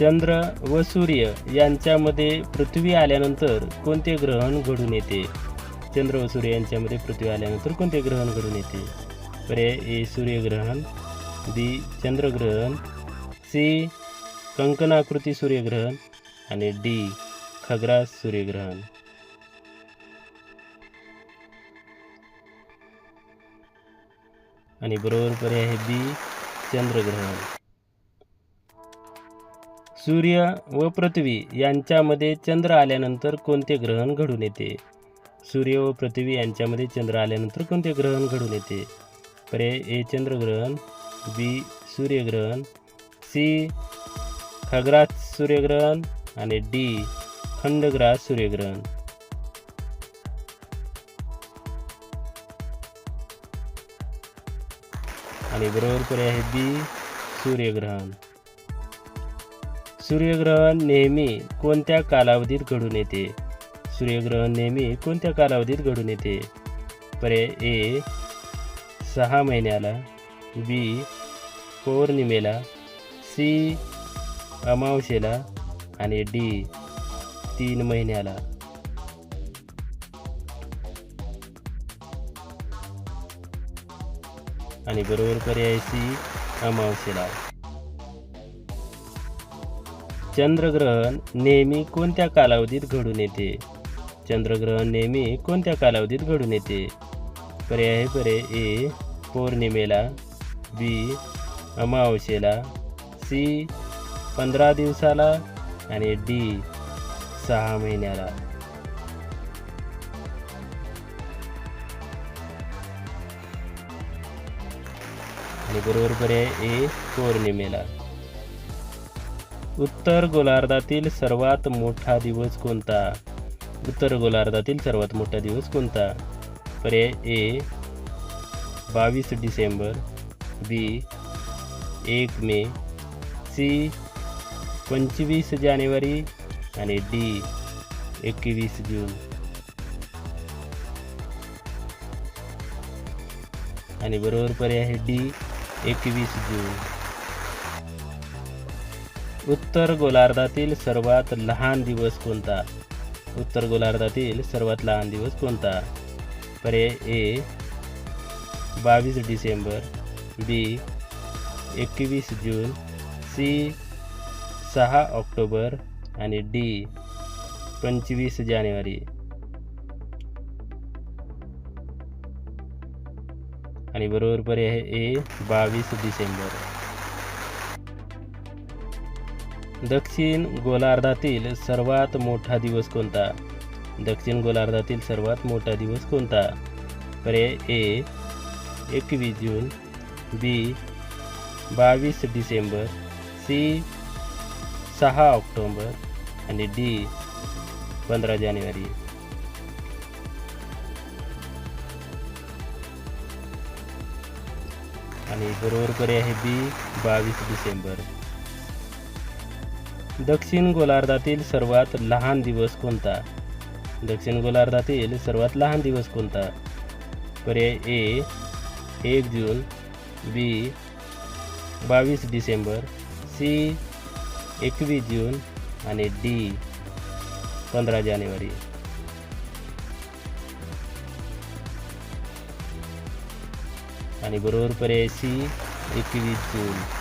चंद्र व सूर्य यांच्यामध्ये पृथ्वी आल्यानंतर कोणते ग्रहण घडून येते? चंद्र व सूर्य यांच्यामध्ये पृथ्वी आल्यानंतर कोणते ग्रहण घडून येते? पर्याय ए सूर्यग्रहण बी चंद्रग्रहण सी कंकणाकृती सूर्यग्रहण आणि डी खग्रास सूर्यग्रहण. आणि बरोबर पर्याय आहे बी चंद्रग्रहण. सूर्य व पृथ्वी यांच्यामध्ये चंद्र आल्यानंतर कोणते ग्रहण घडून येते? सूर्य व पृथ्वी यांच्यामध्ये चंद्र आल्यानंतर कोणते ग्रहण घडून येते? पर्याय ए चंद्रग्रहण बी सूर्यग्रहण सी खग्रास सूर्यग्रहण आणि डी खंडग्रास सूर्यग्रहण. आणि बरोबर पर्याय आहे बी सूर्यग्रहण. सूर्यग्रहण नेहमी कोणत्या कालावधीत घडून येते? सूर्यग्रहण नेहमी कोणत्या कालावधीत घडून येते? पर्याय ए सहा महिन्याला बी पौर्णिमेला सी अमावशेला आणि डी तीन महिन्याला. आणि बरोबर पर्याय सी अमावशेला चंद्रग्रहण नेहमी कोणत्या कालावधीत घडून येते? चंद्रग्रहण नेहमी कोणत्या कालावधीत घडून येते? पर्याय आहे पर्याय ए पौर्णिमेला बी अमावस्येला सी पंधरा दिवसाला आणि डी सहा महिन्याला. आणि बरोबर पर्याय ए पौर्णिमेला. उत्तर गोलार्धातील सर्वात मोठा दिवस कोणता? उत्तर गोलार्धातील सर्वात मोठा दिवस कोणता? पर्याय ए बावीस डिसेंबर बी एक मे सी पंचवीस जानेवारी आणि डी एकवीस जून. आणि बरोबर पर्याय आहे डी एकवीस जून. उत्तर गोलार्धातील सर्वात लहान दिवस कोणता? उत्तर गोलार्धातील सर्वात लहान दिवस कोणता? पर्याय ए बावीस डिसेंबर बी एकवीस जून सी सहा ऑक्टोबर आणि डी पंचवीस जानेवारी. आणि बरोबर पर्याय ए बावीस डिसेंबर. दक्षिण गोलार्धातील सर्वात मोठा दिवस कोणता? दक्षिण गोलार्धातील सर्वात मोठा दिवस कोणता? पर्याय ए एकवीस जून बी बावीस डिसेंबर सी सहा ऑक्टोंबर आणि डी पंधरा जानेवारी. आणि बरोबर पर्याय आहे बी बावीस डिसेंबर. दक्षिण गोलार्धातील सर्वात लहान दिवस कोणता? दक्षिण गोलार्धातील सर्वात लहान दिवस कोणता? पर्याय ए एक जून बी बावीस डिसेंबर सी एकवीस जून आणि डी पंधरा जानेवारी. आणि बरोबर पर्याय सी एकवीस जून.